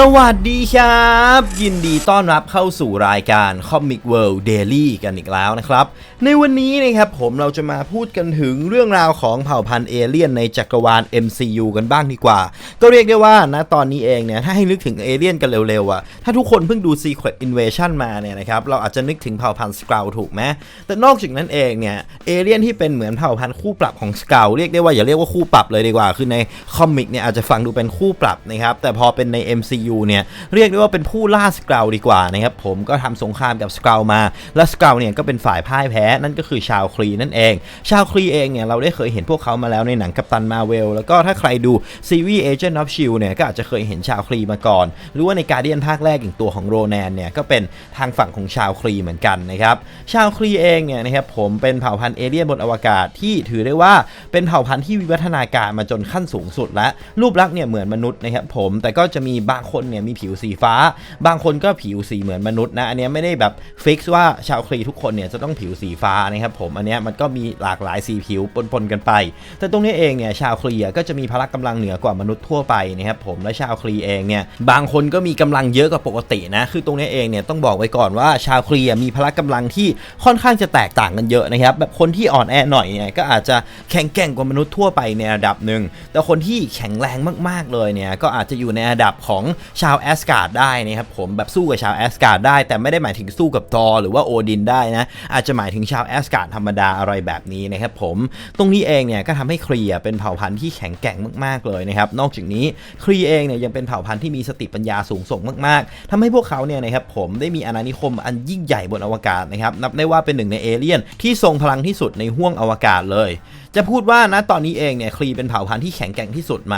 สวัสดีครับ ยินดีต้อนรับเข้าสู่รายการ Comic World Daily กันอีกแล้วนะครับ ในวันนี้นะครับผมเราจะมาพูดกันถึงเรื่องราวของเผ่าพันธุ์เอเลี่ยนในจักรวาล MCU กันบ้างดีกว่า ก็เรียกได้ว่านะตอนนี้เองเนี่ยถ้าให้นึกถึงเอเลี่ยนกันเร็วๆอะถ้าทุกคนเพิ่งดู Secret Invasion มาเนี่ยนะครับเราอาจจะนึกถึงเผ่าพันธุ์สก u ถูกไหมแต่นอกจากนั้นเองเนี่ยเอเลี่ยนที่เป็นเหมือนเผ่าพันธุ์คู่ปรับของสก u เรียกได้ว่าอย่าเรียกว่าคู่ปรับเลยดีกว่าคือในคอมิกเนี่ยอาจจะฟังดูเป็นคู่ปรับนะครับแต่พอเป็นใน MCU เนี่ยเรียกได้ว่าเป็นผู้ล่าสก u ดีกว่านะครับผมก็ทำสงครามกับสก u มา และสก u เนี่ยก็เป็นฝ่ายพ่ายแพ้นั่นก็คือชาวครีนั่นเอง ชาวครีเองเนี่ยเราได้เคยเห็นพวกเขามาแล้วในหนังกัปตันมาเวลแล้วก็ถ้าใครดูซีรีส์ Agent of Shield เนี่ยก็อาจจะเคยเห็นชาวครีมาก่อน หรือว่าในการเดียนภาคแรกอย่างตัวของโรแนนเนี่ยก็เป็นทางฝั่งของชาวครีเหมือนกันนะครับชาวครีเองเนี่ยนะครับผมเป็นเผ่าพันธุ์เอเลี่ยนบนอวกาศที่ถือได้ว่าเป็นเผ่าพันธุ์ที่วิวัฒนาการมาจนขั้นสูงสุดและรูปลักษณ์เนี่ยเหมือนมนุษย์นะครับผมแต่ก็จะมีบางคนคนเนี่ยมีผิวสีฟ้า บางคนก็ผิวสีเหมือนมนุษย์นะ อันเนี้ยไม่ได้แบบฟิกซ์ว่าชาวครีทุกคนเนี่ยจะต้องผิวสีฟ้านะครับผม อันเนี้ยมันก็มีหลากหลายสีผิวปนๆกันไป แต่ตรงนี้เองเนี่ยชาวครีก็จะมีพละกำลังเหนือกว่ามนุษย์ทั่วไปนะครับผม และชาวครีเองเนี่ยบางคนก็มีกำลังเยอะกว่าปกตินะ คือตรงนี้เองเนี่ยต้องบอกไว้ก่อนว่าชาวครีมีพละกำลังที่ค่อนข้างจะแตกต่างกันเยอะนะครับ แบบคนที่อ่อนแอหน่อยเนี่ยก็อาจจะแข็งแกร่งกว่ามนุษย์ทั่วไปในระดับหนึ่ง แต่คนที่แข็งแรงมากๆเลยเนี่ยก็อาจจะอยู่ในระดับของชาวแอสการ์ดได้นะครับผมแบบสู้กับชาวแอสการ์ดได้แต่ไม่ได้หมายถึงสู้กับทอร์หรือว่าโอดินได้นะอาจจะหมายถึงชาวแอสการ์ดธรรมดาอะไรแบบนี้นะครับผมตรงนี้เองเนี่ยก็ทำให้ครีเป็นเผ่าพันธุ์ที่แข็งแกร่งมากๆเลยนะครับนอกจากนี้ครีเองเนี่ยยังเป็นเผ่าพันธุ์ที่มีสติปัญญาสูงส่งมาก ๆทำให้พวกเขาเนี่ยนะครับผมได้มีอาณานิคมอันยิ่งใหญ่บนอวกาศนะครับนับได้ว่าเป็นหนึ่งในเอเลี่ยนที่ทรงพลังที่สุดในห้วงอวกาศเลย จะพูดว่านะตอนนี้เองเนี่ยครีเป็นเผ่าพันธุ์ที่แข็งแกร่งที่สุดไหม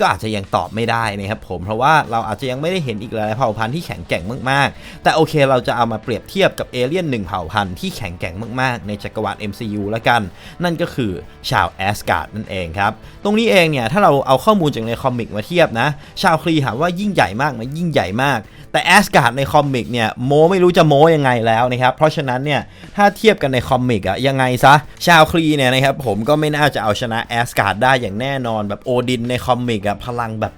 ก็อาจจะยังตอบไม่ได้นะครับผมเพราะว่าเราอาจจะยังไม่ได้เห็นอีกหลายๆเผ่าพันธุ์ที่แข็งแกร่งมากๆ แต่โอเคเราจะเอามาเปรียบเทียบกับเอเลี่ยนหนึ่งเผ่าพันธุ์ที่แข็งแกร่งมากๆ ในจักรวาล MCU แล้วกัน นั่นก็คือชาวแอสการ์ดนั่นเองครับตรงนี้เองเนี่ยถ้าเราเอาข้อมูลจากในคอมิกมาเทียบนะชาวครีถามว่ายิ่งใหญ่มากไหมยิ่งใหญ่มาก แต่แอสการ์ดในคอมิกเนี่ยโมไม่รู้จะโมยังไงแล้วนะครับ เพราะฉะนั้นเนี่ยถ้าเทียบกันในคอมิกอะยังไงซะชาวครีเนี่ยนะครับผมก็ไม่น่าจะเอาชนะแอสการ์ดได้อย่างแน่นอนแบบโอดินในคอมิกอะพลังแบบ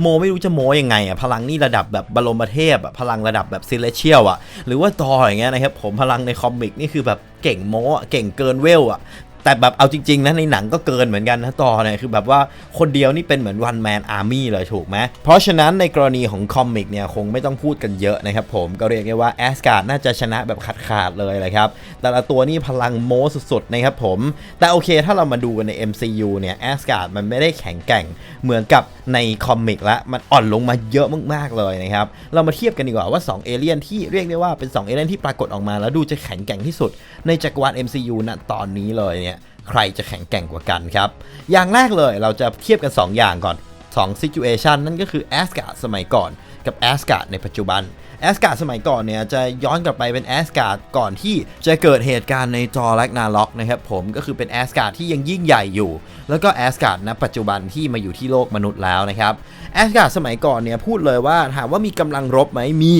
โมไม่รู้จะโมยังไงอะพลังนี่ระดับแบบบรมเทพอะพลังระดับแบบซิเลเชียลอะหรือว่าตออย่างเงี้ยนะครับผมพลังในคอมิกนี่คือแบบเก่งโมอะเก่งเกินเวลอะ แต่แบบเอาจริงๆนะในหนังก็เกินเหมือนกันนะต่อเนี่ยคือแบบว่าคนเดียวนี่เป็นเหมือนวันแมนอาร์มี่เลยถูกไหมเพราะฉะนั้นในกรณีของคอมิกเนี่ยคงไม่ต้องพูดกันเยอะนะครับผมก็เรียกได้ว่าแอสการ์ดน่าจะชนะแบบขาดๆเลยเลยครับแต่ละตัวนี่พลังโมสุดๆนะครับผม แต่โอเคถ้าเรามาดูกันใน MCU เนี่ยแอสการ์ดมันไม่ได้แข็งแกร่งเหมือนกับในคอมิกละมันอ่อนลงมาเยอะมากๆเลยนะครับเรามาเทียบกันดีกว่าว่า2เอเลี่ยนที่เรียกได้ว่าเป็น2เอเลี่ยนที่ปรากฏออกมา แล้วดูจะแข็งแกร่งที่สุดในจักรวาล MCU ณตอนนี้เลยเนี่ย ใครจะแข็งแกร่งกว่ากันครับ อย่างแรกเลยเราจะเทียบกัน 2 อย่างก่อน2 situation นั่นก็คือแอสการ์ดสมัยก่อนกับแอสการ์ดในปัจจุบันแอสการ์ดสมัยก่อนเนี่ยจะย้อนกลับไปเป็นแอสการ์ดก่อนที่จะเกิดเหตุการณ์ในจอแลกนาล็อกนะครับผมก็คือเป็นแอสการ์ดที่ยังยิ่งใหญ่อยู่ แล้วก็แอสการ์ดณปัจจุบันที่มาอยู่ที่โลกมนุษย์แล้วนะครับแอสการ์ดสมัยก่อนเนี่ยพูดเลยว่าถามว่ามีกำลังรบไหมมี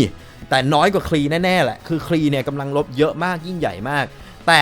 แต่น้อยกว่าครีแน่ๆแหละคือครีเนี่ยกำลังรบเยอะมากยิ่งใหญ่มาก แต่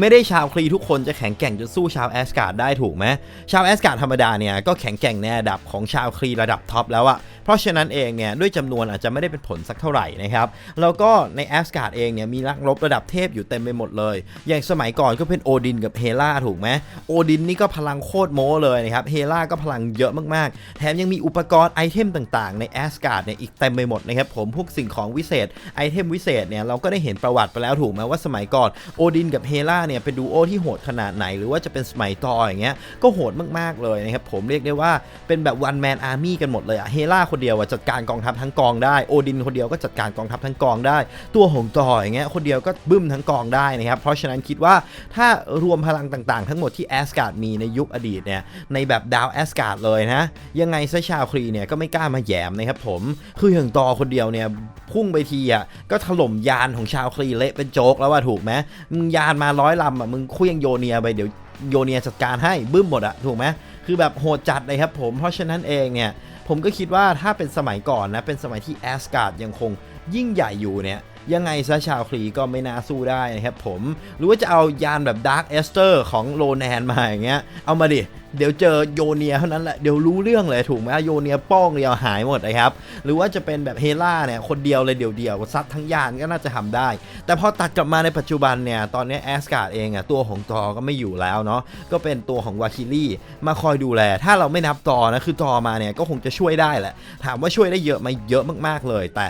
ไม่ได้ชาวคลีทุกคนจะแข็งแกร่งจนสู้ชาวแอสการ์ดได้ถูกไหมชาวแอสการ์ดธรรมดาเนี่ยก็แข็งแกร่งในระดับของชาวคลีระดับท็อปแล้วอะ เพราะฉะนั้นเองเนี่ยด้วยจำนวนอาจจะไม่ได้เป็นผลสักเท่าไหร่นะครับแล้วก็ในแอสการ์ดเองเนี่ยมีนักรบระดับเทพอยู่เต็มไปหมดเลย อย่างสมัยก่อนก็เป็นโอดินกับเฮล่าถูกไหมโอดินนี่ก็พลังโคตรโม้เลยนะครับเฮล่าก็พลังเยอะมากๆ แถมยังมีอุปกรณ์ไอเทมต่างๆ ในแอสการ์ดเนี่ยอีกเต็มไปหมดนะครับผมพวกสิ่งของวิเศษไอเทมวิเศษเนี่ยเราก็ได้เห็นประวัติไปแล้วถูกไหมว่าสมัยก่อนโอดินกับเฮล่าเนี่ยเป็นดูโอที่โหดขนาดไหน หรือว่าจะเป็นสมัยต่ออย่างเงี้ยก็โหดมากๆเลยนะครับผมเรียกได้ว่าเป็นแบบวันแมนอาร์มี่กันหมดเลยอะเฮล่าคนคนเดียวจัดการกองทัพทั้งกองได้โอดินคนเดียวก็จัดการกองทัพทั้งกองได้ ตัวหงต่ออย่างเงี้ยคนเดียวก็บึ้มทั้งกองได้นะครับเพราะฉะนั้นคิดว่าถ้ารวมพลังต่างๆ ทั้งหมดที่แอสการ์ดมีในยุคอดีตเนี่ยในแบบดาวแอสการ์ดเลยนะยังไงซะชาวครีเนี่ยก็ไม่กล้ามาแยมนะครับผมคืออย่างต่อคนเดียวเนี่ยพุ่งไปทีอะก็ถล่มยานของชาวครีเละเป็นโจ๊กแล้วว่าถูกไหมมึงยานมาร้อยลำอะมึงเคลี้ยงโยเนียไปเดี๋ยว โยเนียจัดการให้บึ้มหมดอะถูกไหมคือแบบโหดจัดเลยครับผมเพราะฉะนั้นเองเนี่ยผมก็คิดว่าถ้าเป็นสมัยก่อนนะเป็นสมัยที่แอสการ์ดยังคงยิ่งใหญ่อยู่เนี่ย ยังไงซะชาวครีก็ไม่น่าสู้ได้นะครับผม หรือว่าจะเอายานแบบดาร์ e เอสเตอร์ของโลแนนมาอย่างเงี้ย เอามาดิ เดี๋ยวเจอโยเนียเท่านั้นแหละ เดี๋ยวรู้เรื่องเลยถูกไหมโยเนียป้องเดียวหายหมดนะครับ หรือว่าจะเป็นแบบเฮล่าเนี่ยคนเดียวเลยเดียวเดียวๆซัดทั้งยานก็น่าจะทำได้ แต่พอตัดกลับมาในปัจจุบันเนี่ย ตอนนี้แอสการ์ดเองอะตัวของตอก็ไม่อยู่แล้วเนาะ ก็เป็นตัวของวาคิลี่มาคอยดูแล ถ้าเราไม่นับตอนะคือตอมาเนี่ยก็คงจะช่วยได้แหละ ถามว่าช่วยได้เยอะไหมเยอะมากๆเลย แต่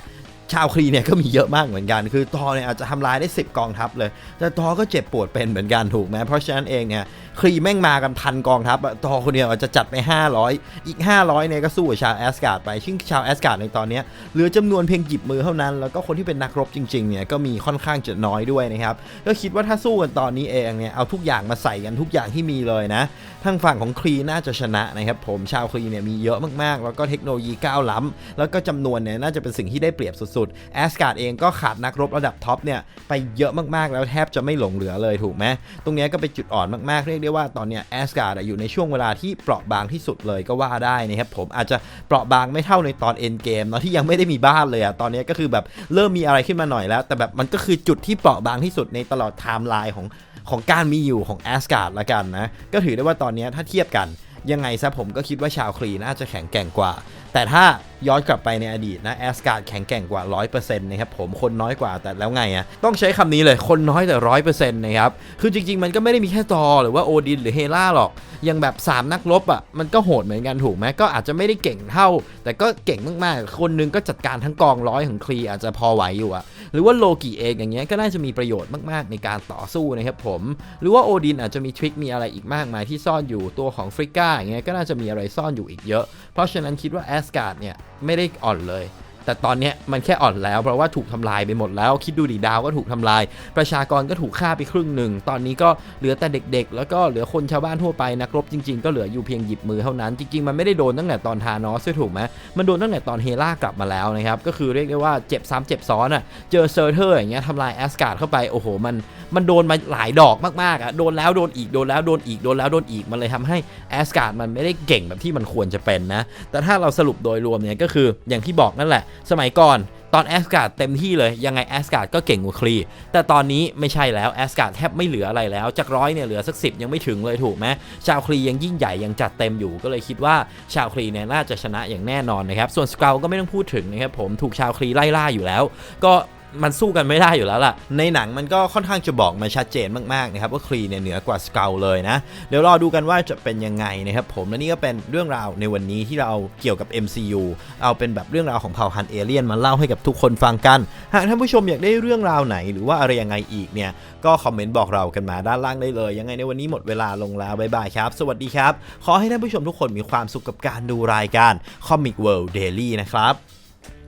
ชาวคลีเนี่ยก็มีเยอะมากเหมือนกัน คือตอเนี่ยอาจจะทำลายได้ 10 กองทัพเลย แต่ตอก็เจ็บปวดเป็นเหมือนกันถูกไหมเพราะฉะนั้นเองเนี่ยคลีแม่งมากันพันกองทัพอะตอคนเดียวอาจจะจัดไป 500 อีก 500เนี่ยก็สู้กับชาวแอสการ์ดไปซึ่งชาวแอสการ์ดในตอนนี้เหลือจำนวนเพียงหยิบมือเท่านั้น แล้วก็คนที่เป็นนักรบจริงๆเนี่ยก็มีค่อนข้างจะน้อยด้วยนะครับ ก็คิดว่าถ้าสู้กันตอนนี้เองเนี่ยเอาทุกอย่างมาใส่กันทุกอย่างที่มีเลยนะทางฝั่งของคลีน่าจะชนะนะครับผมชาวคลีเนี่ยมีเยอะมากๆ แล้วก็เทคโนโลยีก้าวล้ำแล้วก็จำนวนเนี่ยน่าจะเป็นสิ่งที่ได้เปรียบสุดๆแอสการ์ดเองก็ขาดนักรบระดับท็อปเนี่ยไปเยอะมากๆ แล้วแทบจะไม่หลงเหลือเลยถูกไหมตรงนี้ก็เป็นจุดอ่อนมากๆ เรียกได้ว่าตอนเนี้ยแอสการ์ดอยู่ในช่วงเวลาที่เปราะบางที่สุดเลยก็ว่าได้นะครับผมอาจจะเปราะบางไม่เท่าในตอนเอ็นเกมเนาะที่ยังไม่ได้มีบ้านเลยอะตอนนี้ก็คือแบบเริ่มมีอะไรขึ้นมาหน่อยแล้ว แต่แบบมันก็คือจุดที่เปราะบางที่สุดในตลอดไทม์ไลน์ของของการมีอยู่ของแอสการ์ดละกันนะก็ถือได้ว่าตอนนี้ถ้าเทียบกันยังไงซะผมก็คิดว่าชาวคลีน่าจะแข็งแกร่งกว่า แต่ถ้าย้อนกลับไปในอดีตนะแอสการ์ดแข็งแกร่งกว่า 100%นะครับผมคนน้อยกว่าแต่แล้วไงอะต้องใช้คำนี้เลยคนน้อยแต่100%นะครับ คือจริง ๆ มันก็ไม่ได้มีแค่ตอหรือว่าโอดินหรือเฮล่าหรอก ยังแบบ 3 นักรบอะมันก็โหดเหมือนกันถูกไหมก็อาจจะไม่ได้เก่งเท่า แต่ก็เก่งมาก ๆ คนหนึงก็จัดการทั้งกองร้อยของคลีอาจจะพอไหวอยู่อะหรือว่าโลกิเองอย่างเงี้ยก็น่าจะมีประโยชน์มาก ๆ ในการต่อสู้นะครับผม หรือว่าโอดินอาจจะมีทริคมีอะไรอีกมากมายที่ซ่อนอยู่ตัวของฟริก้าอย่างเงี้ยก็น่าจะมีอะไรซ่อนอยู่อีกเยอะ เพราะฉะนั้นคิดว่าแอสการ์ดเนี่ยไม่ได้อ่อนเลย แต่ตอนนี้มันแค่อ่อนแล้ว เพราะว่าถูกทำลายไปหมดแล้ว คิดดูดิดาวก็ถูกทำลาย ประชากรก็ถูกฆ่าไปครึ่งหนึ่ง ตอนนี้ก็เหลือแต่เด็กๆ แล้วก็เหลือคนชาวบ้านทั่วไปนักรบจริงๆ ก็เหลืออยู่เพียงหยิบมือเท่านั้น จริงๆ มันไม่ได้โดนตั้งแต่ตอนทานอสด้วยถูกไหมมันโดนตั้งแต่ตอนเฮล่ากลับมาแล้วนะครับ ก็คือเรียกได้ว่าเจ็บซ้ำเจ็บซ้อนอะ เจอเซอร์เทอร์อย่างเงี้ยทำลายแอสการ์ดเข้าไป โอ้โห มัน มันโดนมาหลายดอกมากๆอะ โดนแล้วโดนอีก โดนแล้วโดนอีก โดนแล้วโดนอีก มันเลยทำให้แอสการ์ดมันไม่ได้เก่งแบบที่มันควรจะเป็นนะ แต่ถ้าเราสรุปโดยรวมเนี่ยก็คืออย่างที่บอกนั่นแหละสมัยก่อนตอนแอสการ์ดเต็มที่เลยยังไงแอสการ์ดก็เก่งกว่าคลีแต่ตอนนี้ไม่ใช่แล้วแอสการ์ดแทบไม่เหลืออะไรแล้ว จากร้อยเนี่ยเหลือสักสิยังไม่ถึงเลยถูกไหมชาวคลียังยิ่งใหญ่ยังจัดเต็มอยู่ก็เลยคิดว่าชาวคลีเนี่ยน่าจะชนะอย่างแน่นอนนะครับส่วนสเกลก็ไม่ต้องพูดถึงนะครับผมถูกชาวคลีไล่ล่าอยู่แล้ว ก็ มันสู้กันไม่ได้อยู่แล้วล่ะ ในหนังมันก็ค่อนข้างจะบอกมาชัดเจนมากๆนะครับว่าคลีเนี่ยเหนือกว่าสเกลเลยนะ เดี๋ยวรอดูกันว่าจะเป็นยังไงนะครับผมและนี่ก็เป็นเรื่องราวในวันนี้ที่เราเกี่ยวกับ MCU เอาเป็นแบบเรื่องราวของเผ่าพันธุ์เอเลี่ยนมาเล่าให้กับทุกคนฟังกัน หากท่านผู้ชมอยากได้เรื่องราวไหนหรือว่าอะไรยังไงอีกเนี่ยก็คอมเมนต์บอกเรากันมาด้านล่างได้เลย ยังไงในวันนี้หมดเวลาลงแล้วบ๊ายบายครับ สวัสดีครับ ขอให้ท่านผู้ชมทุกคนมีความสุขกับการดูรายการ Comic World Daily นะครับ